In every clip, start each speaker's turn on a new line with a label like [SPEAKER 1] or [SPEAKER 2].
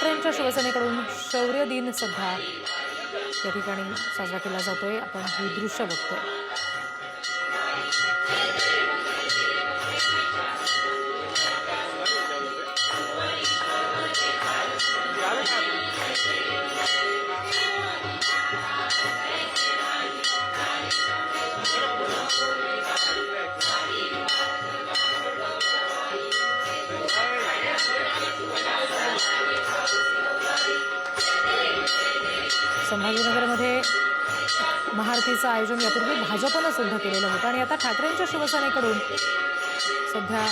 [SPEAKER 1] ठाकरेंच्या शिवसेनेकडून शौर्य दिन सध्या या ठिकाणी साजरा केला जातोय. आपण हे दृश्य बघतोय. संभाजीनगरमध्ये महाआरतीचं आयोजन यापूर्वी भाजपनं सुद्धा केलेलं होतं. आणि आता ठाकरेंच्या शिवसेनेकडून सध्या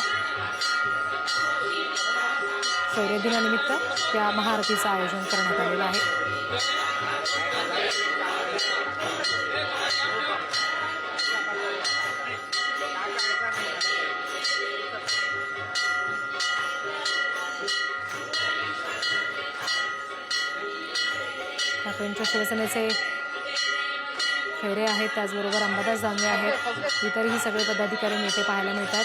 [SPEAKER 1] शौर्यदिनानिमित्त त्या महाआरतीचं आयोजन करण्यात आलेलं आहे. ठाकरेंच्या शिवसेनेचे फेरे आहेत त्याचबरोबर अंबादास दानवे आहेत. इतरही सगळे पदाधिकारी नेते पाहायला मिळतात.